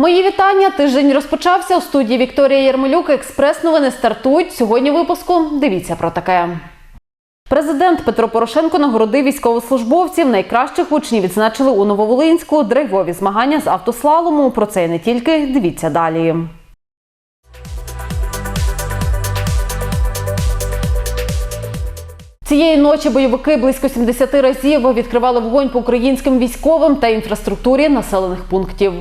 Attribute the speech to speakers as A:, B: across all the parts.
A: Мої вітання. Тиждень розпочався у студії Вікторія Єрмолюк. Експрес-новини стартують. Сьогодні випуску дивіться про таке. Президент Петро Порошенко нагородив військовослужбовців. Найкращих учнів відзначили у Нововолинську драйвові змагання з автослалому. Про це і не тільки. Дивіться далі. Цієї ночі бойовики близько 70 разів відкривали вогонь по українським військовим та інфраструктурі населених пунктів.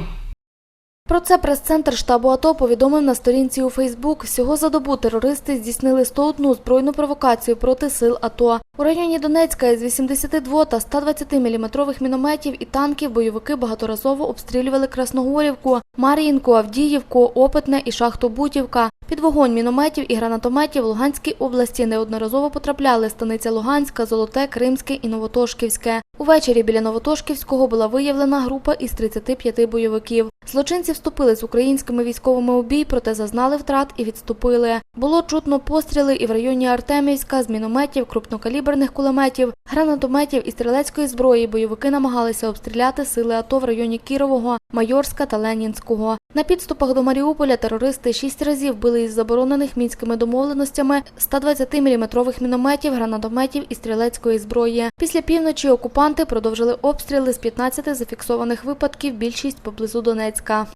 B: Про це прес-центр штабу АТО повідомив на сторінці у Фейсбук. Всього за добу терористи здійснили 101 збройну провокацію проти сил АТО. У районі Донецька із 82 та 120 мм мінометів і танків бойовики багаторазово обстрілювали Красногорівку, Мар'їнку, Авдіївку, Опитне і шахту Бутівка. Під вогонь мінометів і гранатометів Луганській області неодноразово потрапляли станиця Луганська, Золоте, Кримське і Новотошківське. Увечері біля Новотошківського була виявлена група із 35 бойовиків. Злочинці вступили з українськими військовими у бій, проте зазнали втрат і відступили. Було чутно постріли і в районі Артемівська з мінометів, крупнокаліберних кулеметів, гранатометів і стрілецької зброї. Бойовики намагалися обстріляти сили АТО в районі Кірового, Майорська та Ленінського. На підступах до Маріуполя терористи шість разів били із заборонених мінськими домовленостями 120-мм мінометів, гранатометів і стрілецької зброї. Після півночі окупанти продовжили обстріли з 15 зафіксованих випадків, більшість поблизу Донецька.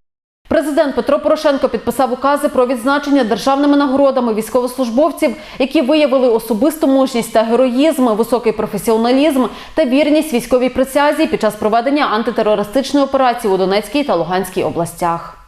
A: Президент Петро Порошенко підписав укази про відзначення державними нагородами військовослужбовців, які виявили особисту мужність та героїзм, високий професіоналізм та вірність військовій присязі під час проведення антитерористичної операції у Донецькій та Луганській областях.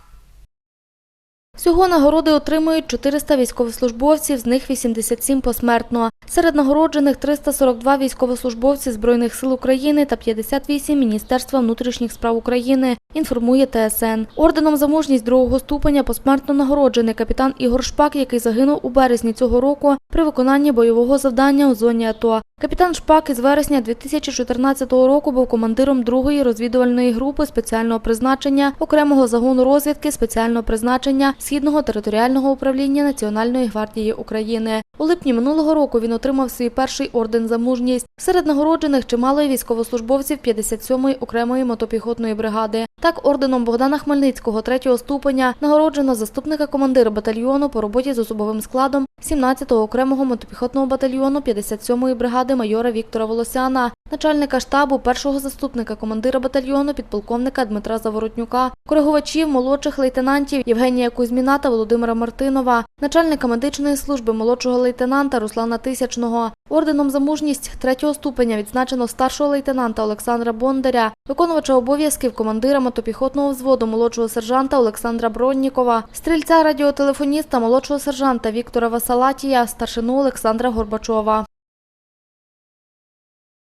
B: Всього нагороди отримують 400 військовослужбовців, з них 87 посмертно. Серед нагороджених 342 військовослужбовці Збройних сил України та 58 Міністерства внутрішніх справ України, інформує ТСН. Орденом за мужність другого ступеня посмертно нагороджений капітан Ігор Шпак, який загинув у березні цього року при виконанні бойового завдання у зоні АТО. Капітан Шпак із вересня 2014 року був командиром другої розвідувальної групи спеціального призначення окремого загону розвідки спеціального призначення Східного територіального управління Національної гвардії України. У липні минулого року він отримав свій перший орден за мужність. Серед нагороджених чимало й військовослужбовців 57-ї окремої мотопіхотної бригади. Так, орденом Богдана Хмельницького третього ступеня нагороджено заступника командира батальйону по роботі з особовим складом 17-го окремого мотопіхотного батальйону 57-ї бригади майора Віктора Волосяна, начальника штабу першого заступника командира батальйону підполковника Дмитра Заворотнюка, коригувачів молодших лейтенантів Євгенія Кузьміна та Володимира Мартинова, начальника медичної служби молодшого лейтенанта Руслана Тисячного. Орденом за мужність третього ступеня відзначено старшого лейтенанта Олександра Бондаря, виконувача обов'язків командира мотопіхотного взводу молодшого сержанта Олександра Броннікова, стрільця радіотелефоніста молодшого сержанта Віктора Васалатія, старшину Олександра Горбачова.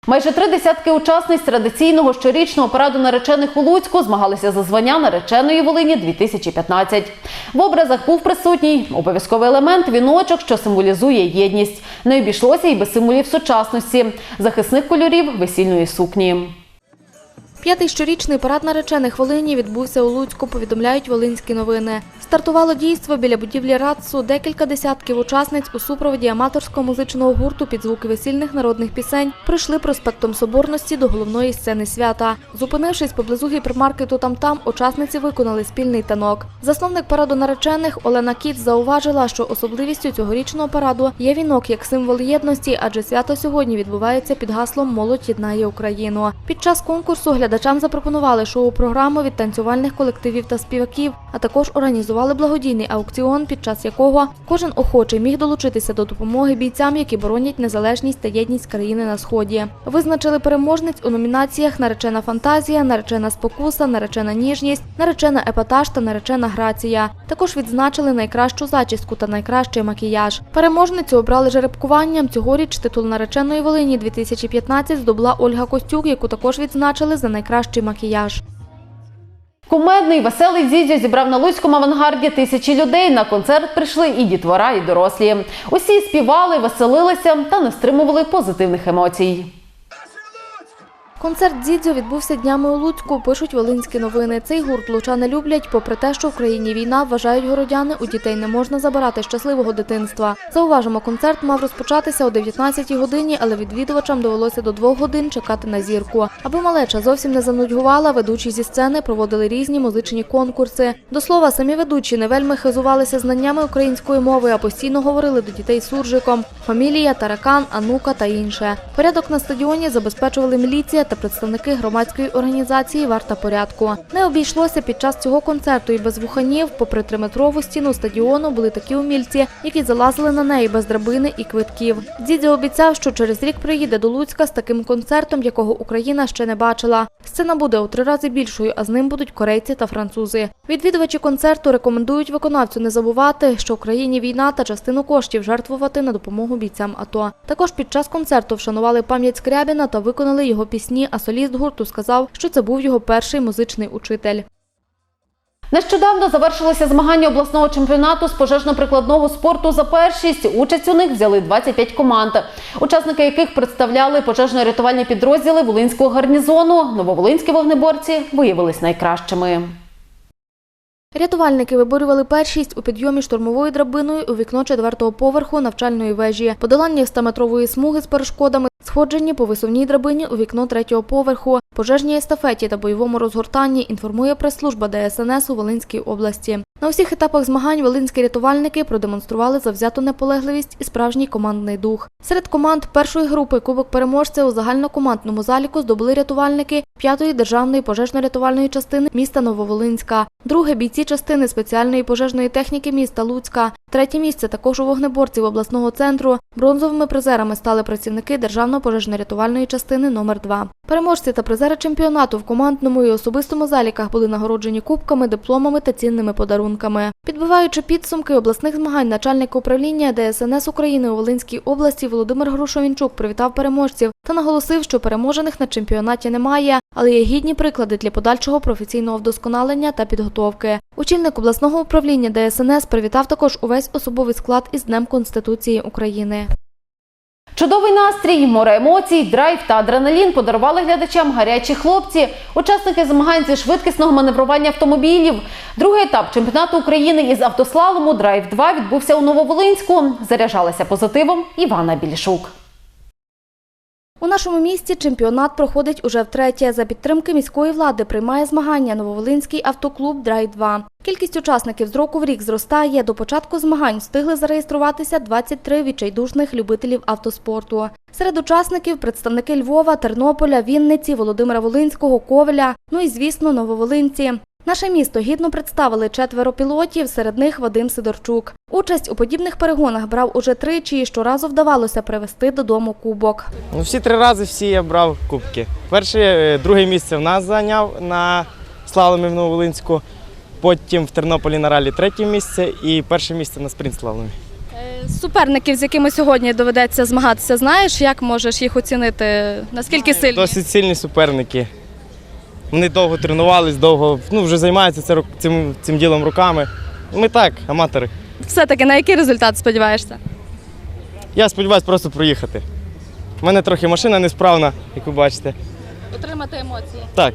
A: Майже три десятки учасниць традиційного щорічного параду наречених у Луцьку змагалися за звання нареченої Волині 2015. В образах був присутній обов'язковий елемент віночок, що символізує єдність. Не обійшлося й без символів сучасності захисних кольорів весільної сукні.
B: П'ятий щорічний парад наречених Волині відбувся у Луцьку, повідомляють волинські новини. Стартувало дійство біля будівлі РАЦУ. Декілька десятків учасниць у супроводі аматорського музичного гурту під звуки весільних народних пісень пройшли проспектом Соборності до головної сцени свята. Зупинившись поблизу гіпермаркету там-там, учасниці виконали спільний танок. Засновник параду наречених Олена Кіт зауважила, що особливістю цьогорічного параду є вінок як символ єдності, адже свято сьогодні відбувається під гаслом Молодь єднає Україну. Під час конкурсу глядачам запропонували шоу-програму від танцювальних колективів та співаків, а також організували благодійний аукціон, під час якого кожен охочий міг долучитися до допомоги бійцям, які боронять незалежність та єдність країни на сході. Визначили переможниць у номінаціях Наречена фантазія, наречена спокуса, наречена ніжність, наречена епатаж та наречена грація. Також відзначили найкращу зачіску та найкращий макіяж. Переможницю обрали жеребкуванням. Цьогоріч титул нареченої Волині 2015 здобула Ольга Костюк, яку також відзначили за найкращий макіяж.
A: Кумедний веселий дідьо зібрав на Луцькому авангарді тисячі людей. На концерт прийшли і дітвора, і дорослі. Усі співали, веселилися та не стримували позитивних емоцій.
B: Концерт Дзідзьо відбувся днями у Луцьку, пишуть волинські новини. Цей гурт лучани люблять, попри те, що в країні війна, вважають городяни, у дітей не можна забирати щасливого дитинства. Зауважимо, концерт мав розпочатися о 19-й годині, але відвідувачам довелося до двох годин чекати на зірку. Аби малеча зовсім не занудьгувала, ведучі зі сцени проводили різні музичні конкурси. До слова, самі ведучі не вельми хизувалися знаннями української мови, а постійно говорили до дітей суржиком. Фамілія, таракан, анука та інше. Порядок на стадіоні забезпечували міліція та представники громадської організації Варта порядку. Не обійшлося під час цього концерту і без вуханів. Попри триметрову стіну стадіону були такі умільці, які залазили на неї без драбини і квитків. Дідзя обіцяв, що через рік приїде до Луцька з таким концертом, якого Україна ще не бачила. Сцена буде у три рази більшою, а з ним будуть корейці та французи. Відвідувачі концерту рекомендують виконавцю не забувати, що в країні війна та частину коштів жертвувати на допомогу бійцям АТО. Також під час концерту вшанували пам'ять Скрябіна та виконали його пісні. А соліст гурту сказав, що це був його перший музичний учитель.
A: Нещодавно завершилися змагання обласного чемпіонату з пожежно-прикладного спорту за першість. Участь у них взяли 25 команд, учасники яких представляли пожежно-рятувальні підрозділи Волинського гарнізону. Нововолинські вогнеборці виявились найкращими.
B: Рятувальники виборювали першість у підйомі штурмовою драбиною у вікно четвертого поверху навчальної вежі, подоланні 100-метрової смуги з перешкодами, сходженні по висувній драбині у вікно третього поверху, пожежній естафеті та бойовому розгортанні інформує прес-служба ДСНС у Волинській області. На усіх етапах змагань волинські рятувальники продемонстрували завзяту наполегливість і справжній командний дух. Серед команд першої групи Кубок переможця у загальнокомандному заліку здобули рятувальники п'ятої державної пожежно-рятувальної частини міста Нововолинська. Друге бійці частини спеціальної пожежної техніки міста Луцька. Третє місце також у вогнеборців обласного центру. Бронзовими призерами стали працівники державної пожежно-рятувальної частини номер 2 Переможці та призери чемпіонату в командному і особистому заліках були нагороджені кубками, дипломами та цінними подарунками. Підбиваючи підсумки обласних змагань, начальник управління ДСНС України у Волинській області Володимир Грушовінчук привітав переможців та наголосив, що переможених на чемпіонаті немає, але є гідні приклади для подальшого професійного вдосконалення та підготовки. Очільник обласного управління ДСНС привітав також увесь особовий склад із Днем Конституції України.
A: Чудовий настрій, море емоцій, драйв та адреналін подарували глядачам гарячі хлопці, учасники змагань зі швидкісного маневрування автомобілів. Другий етап чемпіонату України із автослалому Драйв 2 відбувся у Нововолинську. Заряджалася позитивом Івана Більшук.
B: У нашому місті чемпіонат проходить уже втретє. За підтримки міської влади приймає змагання Нововолинський автоклуб «Драйв-2». Кількість учасників з року в рік зростає. До початку змагань встигли зареєструватися 23 відчайдушних любителів автоспорту. Серед учасників представники Львова, Тернополя, Вінниці, Володимира Волинського, Ковеля, ну і, звісно, нововолинці. Наше місто гідно представили четверо пілотів, серед них Вадим Сидорчук. Участь у подібних перегонах брав уже тричі і щоразу вдавалося привезти додому кубок.
C: Ну, всі три рази всі я брав кубки. Перше, е, друге місце в нас зайняв на слаломі в Нововолинську, потім в Тернополі на ралі третє місце і перше місце на спринт слаломі.
D: Е, Суперників, з якими сьогодні доведеться змагатися, знаєш, як можеш їх оцінити? Наскільки сильні?
C: Досить сильні суперники. Вони довго тренувались, довго ну, вже займаються цим, цим ділом руками. Ми так, аматори.
D: Все-таки на який результат сподіваєшся?
C: Я сподіваюся просто проїхати. У мене трохи машина несправна, як ви бачите.
D: Отримати емоції.
C: Так,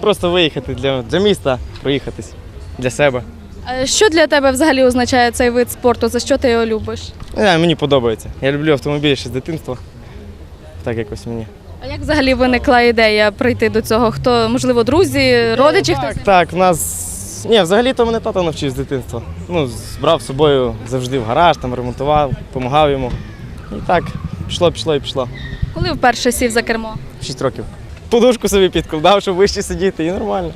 C: просто виїхати для, для міста, проїхатись для себе.
D: Е, Що для тебе взагалі означає цей вид спорту? За що ти його любиш?
C: Не мені подобається. Я люблю автомобілі ще з дитинства. Так якось мені.
D: А як взагалі виникла ідея прийти до цього? Хто, можливо, друзі, родичі
C: Так,
D: хтось?
C: так, в нас. Ні, взагалі-то мене тато навчив з дитинства. Ну, брав з собою завжди в гараж, там ремонтував, допомагав йому. І так, пішло, пішло і пішло.
D: Коли вперше сів за кермо?
C: Шість років. Подушку собі підкладав, щоб вище сидіти, і нормально.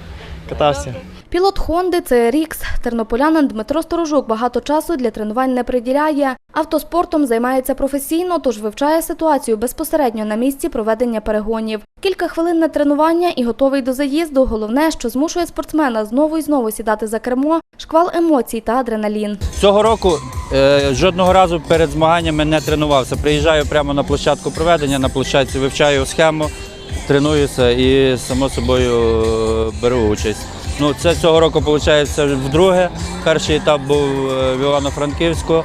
C: Катався.
B: Пілот Хонди це Рікс. Тернополянин Дмитро Сторожук багато часу для тренувань не приділяє. Автоспортом займається професійно, тож вивчає ситуацію безпосередньо на місці проведення перегонів. Кілька хвилин на тренування і готовий до заїзду. Головне, що змушує спортсмена знову і знову сідати за кермо, шквал емоцій та адреналін.
E: Цього року е, жодного разу перед змаганнями не тренувався. Приїжджаю прямо на площадку проведення, на площадці вивчаю схему, тренуюся і само собою е, беру участь. Ну, це цього року виходить вдруге. Перший етап був е, в Івано-Франківську.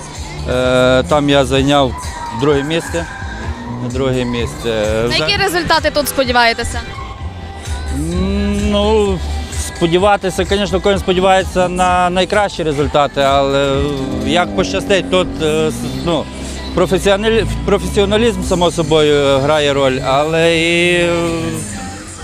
E: Е, там я зайняв друге місце. Друге місце.
D: На які результати тут сподіваєтеся?
E: Ну, сподіватися, звісно, кожен сподівається на найкращі результати, але як пощастить, тут е, ну, професіоналізм, само собою, е, грає роль, але і е,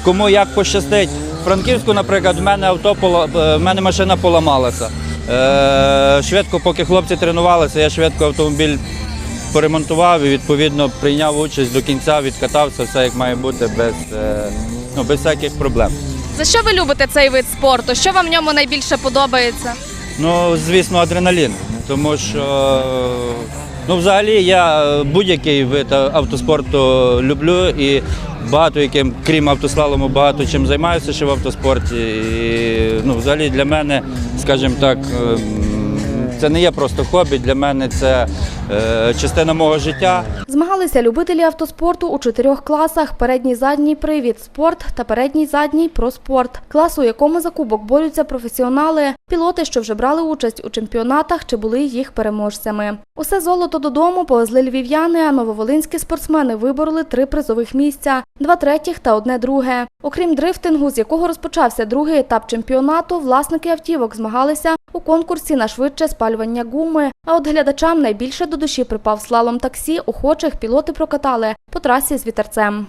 E: кому як пощастить. В Франківську, наприклад, в мене авто е, в мене машина поламалася. Е, Швидко, поки хлопці тренувалися, я швидко автомобіль поремонтував і відповідно прийняв участь до кінця, відкатався, все як має бути, без, е, ну, без всяких проблем.
D: За що ви любите цей вид спорту? Що вам в ньому найбільше подобається?
E: Ну, звісно, адреналін. Тому що ну, взагалі я е, будь-який вид автоспорту люблю і багато яким, крім автослалому, багато чим займаюся ще в автоспорті. І, ну, взагалі для мене, скажімо так, ем, це не є просто хобі, для мене це е, частина мого життя.
B: Змагалися любителі автоспорту у чотирьох класах: передній задній привід спорт та передній задній проспорт. Клас, у якому за кубок борються професіонали, пілоти, що вже брали участь у чемпіонатах чи були їх переможцями. Усе золото додому повезли львів'яни, а нововолинські спортсмени вибороли три призових місця: два третіх та одне друге. Окрім дрифтингу, з якого розпочався другий етап чемпіонату, власники автівок змагалися у конкурсі на швидше спалювання гуми. А от глядачам найбільше до душі припав слалом таксі, охочих пілоти прокатали по трасі з вітерцем.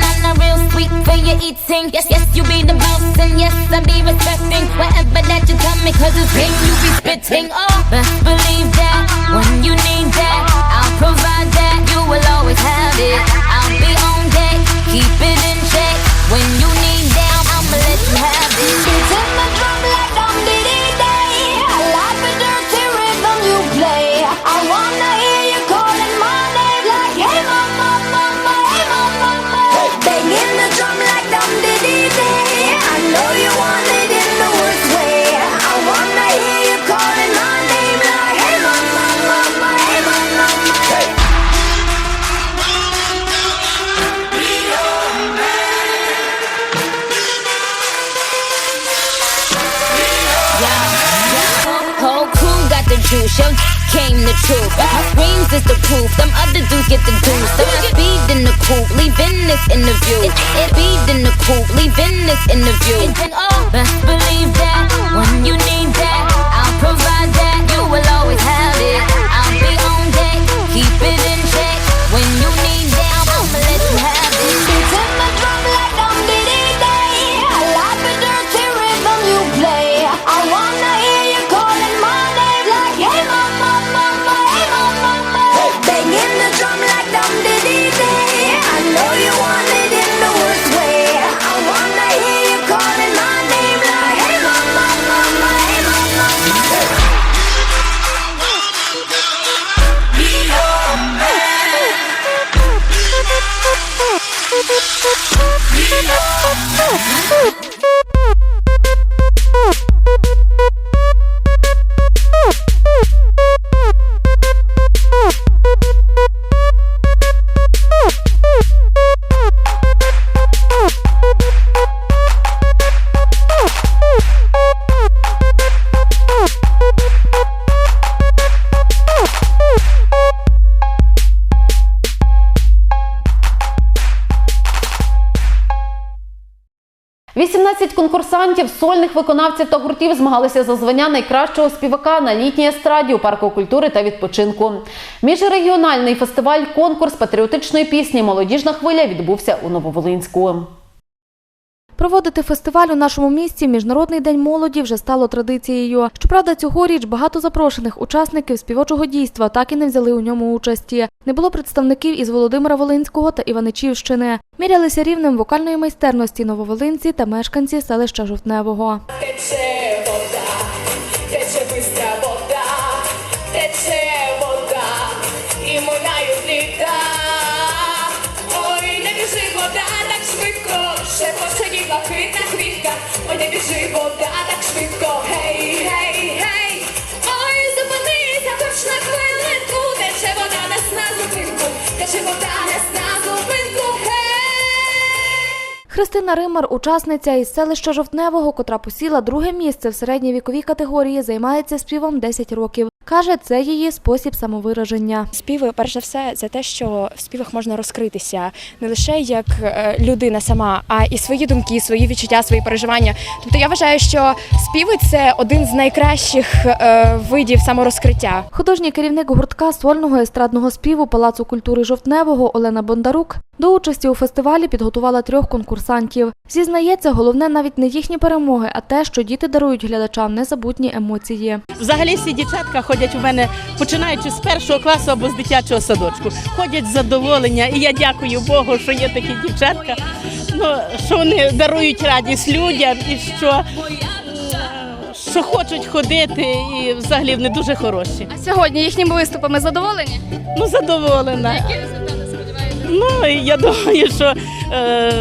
F: Keep the real sweet for your eating. Yes, yes, you be the boss, and yes, I be respecting whatever that you tell me, cause it's game you be spitting. Oh, believe that when you need that, I'll provide that. You will always have it. I'll be on deck, keep it truth. My screams is the proof, them other dudes get the deuce. So I speed in the coupe, leaving this interview. It, speed in the coupe, leaving this interview. Oh, best believe that when you need that, I'll provide that. You will always have it. I'll be on deck, keep it in check.
A: Конкурсантів, сольних виконавців та гуртів змагалися за звання найкращого співака на літній естраді у парку культури та відпочинку. Міжрегіональний фестиваль конкурс патріотичної пісні Молодіжна хвиля відбувся у Нововолинську.
B: Проводити фестиваль у нашому місті Міжнародний день молоді вже стало традицією. Щоправда, цьогоріч багато запрошених учасників співочого дійства так і не взяли у ньому участі. Не було представників із Володимира Волинського та Іваничівщини. Мірялися рівнем вокальної майстерності нововолинці та мешканці селища Жовтневого.
G: Зупинку, танець на зупинку.
B: Христина Римар, учасниця із селища Жовтневого, котра посіла друге місце в середній віковій категорії, займається співом 10 років. Каже, це її спосіб самовираження.
H: Співи, перш за все, це те, що в співах можна розкритися не лише як е, людина сама, а і свої думки, свої відчуття, свої переживання. Тобто я вважаю, що співи це один з найкращих е, видів саморозкриття.
B: Художній керівник гуртка сольного естрадного співу Палацу культури Жовтневого Олена Бондарук до участі у фестивалі підготувала трьох конкурсантів. Зізнається, головне навіть не їхні перемоги, а те, що діти дарують глядачам незабутні емоції.
I: Взагалі всі дівчатка ходять у мене, починаючи з першого класу або з дитячого садочку. Ходять з задоволення, і я дякую Богу, що є такі дівчатка, ну, що вони дарують радість людям і що, що хочуть ходити, і взагалі вони дуже хороші.
D: А сьогодні їхніми виступами задоволені?
I: Ну, задоволена.
D: Які результати сподіваєтеся?
I: Ну, я думаю, що. Е,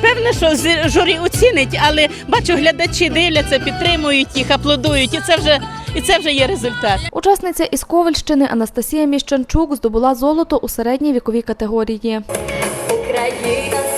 I: Певне, що журі оцінить, але бачу, глядачі дивляться, підтримують їх, аплодують, і це вже, і це вже є результат.
B: Учасниця із Ковальщини Анастасія Міщанчук здобула золото у середній віковій категорії.
J: Україна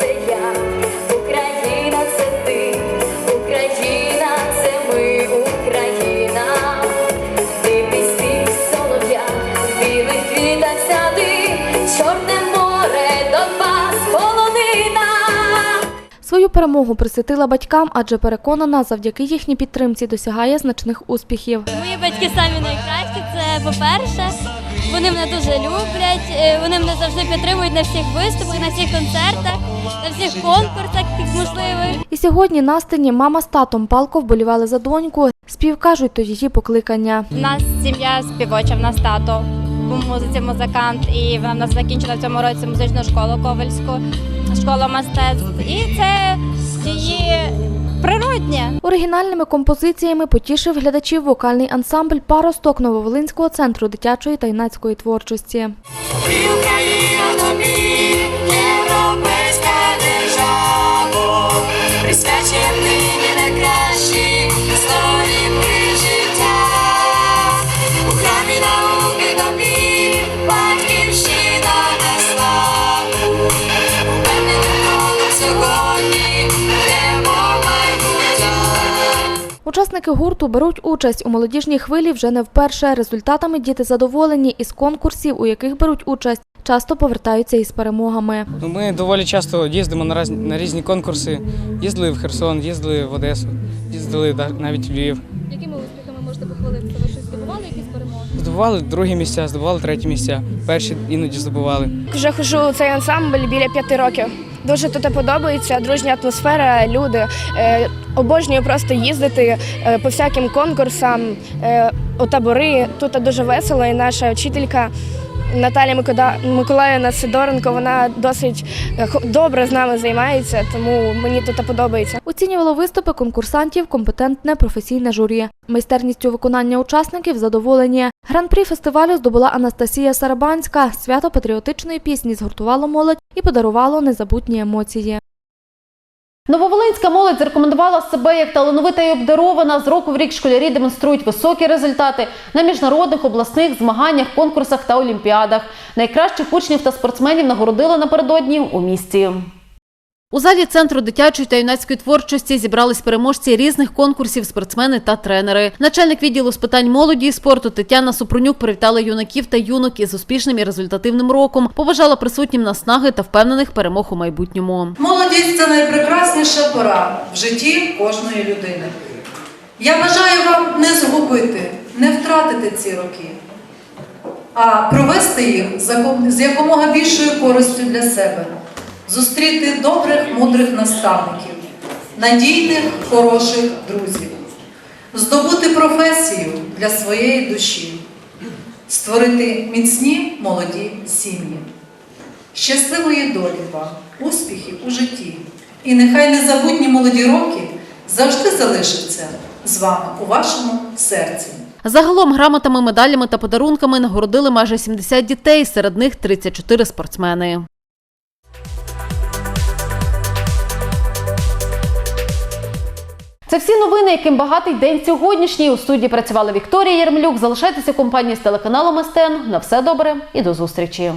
B: перемогу присвятила батькам, адже переконана, завдяки їхній підтримці досягає значних успіхів.
K: Мої батьки самі найкращі. Це по-перше, вони мене дуже люблять, е, вони мене завжди підтримують на всіх виступах, на всіх концертах, на всіх конкурсах можливих.
B: І сьогодні на сцені мама з татом палко вболівали за доньку. Спів кажуть, то її покликання.
K: У нас сім'я співоча, в нас тато у музиці музикант, і вона в нас закінчила в цьому році музичну школу Ковальську, школу мистецтв. І це її природня.
B: Оригінальними композиціями потішив глядачів вокальний ансамбль паросток Нововолинського центру дитячої та юнацької творчості.
G: Європейська держава, присвячує
B: Учасники гурту беруть участь у молодіжній хвилі вже не вперше. Результатами діти задоволені із конкурсів, у яких беруть участь. Часто повертаються із перемогами.
L: Ну, Ми доволі часто їздимо на, різні конкурси. Їздили в Херсон, їздили в Одесу, їздили навіть в Львів.
D: Якими успіхами можете похвалитися? Ви щось здобували, якісь перемоги?
L: Здобували другі місця, здобували треті місця. Перші іноді здобували.
H: Вже хожу у цей ансамбль біля п'яти років. Дуже тут подобається, дружня атмосфера, люди. Е, обожнюю просто їздити е, по всяким конкурсам, е, у табори. Тут дуже весело, і наша вчителька Наталя Миколаївна Сидоренко, вона досить е, добре з нами займається, тому мені тут подобається.
B: Оцінювало виступи конкурсантів компетентне професійне журі. Майстерністю виконання учасників задоволені. Гран-прі фестивалю здобула Анастасія Сарабанська. Свято патріотичної пісні згуртувало молодь і подарувало незабутні емоції.
A: Нововолинська молодь зарекомендувала себе як талановита і обдарована. З року в рік школярі демонструють високі результати на міжнародних обласних змаганнях, конкурсах та олімпіадах. Найкращих учнів та спортсменів нагородили напередодні у місті. У залі центру дитячої та юнацької творчості зібрались переможці різних конкурсів, спортсмени та тренери. Начальник відділу з питань молоді і спорту Тетяна Супрунюк привітала юнаків та юнок із успішним і результативним роком. Побажала присутнім наснаги та впевнених перемог у майбутньому.
M: Молодість це найпрекрасніша пора в житті кожної людини. Я бажаю вам не згубити, не втратити ці роки, а провести їх з яком- з якомога більшою користю для себе, зустріти добрих, мудрих наставників, надійних, хороших друзів, здобути професію для своєї душі, створити міцні молоді сім'ї. Щасливої долі вам, успіхів у житті. І нехай незабутні молоді роки завжди залишаться з вами у вашому серці.
A: Загалом грамотами, медалями та подарунками нагородили майже 70 дітей, серед них 34 спортсмени. Це всі новини, яким багатий день сьогоднішній. У студії працювала Вікторія Єрмлюк. Залишайтеся компанії з телеканалом СТН. На все добре і до зустрічі.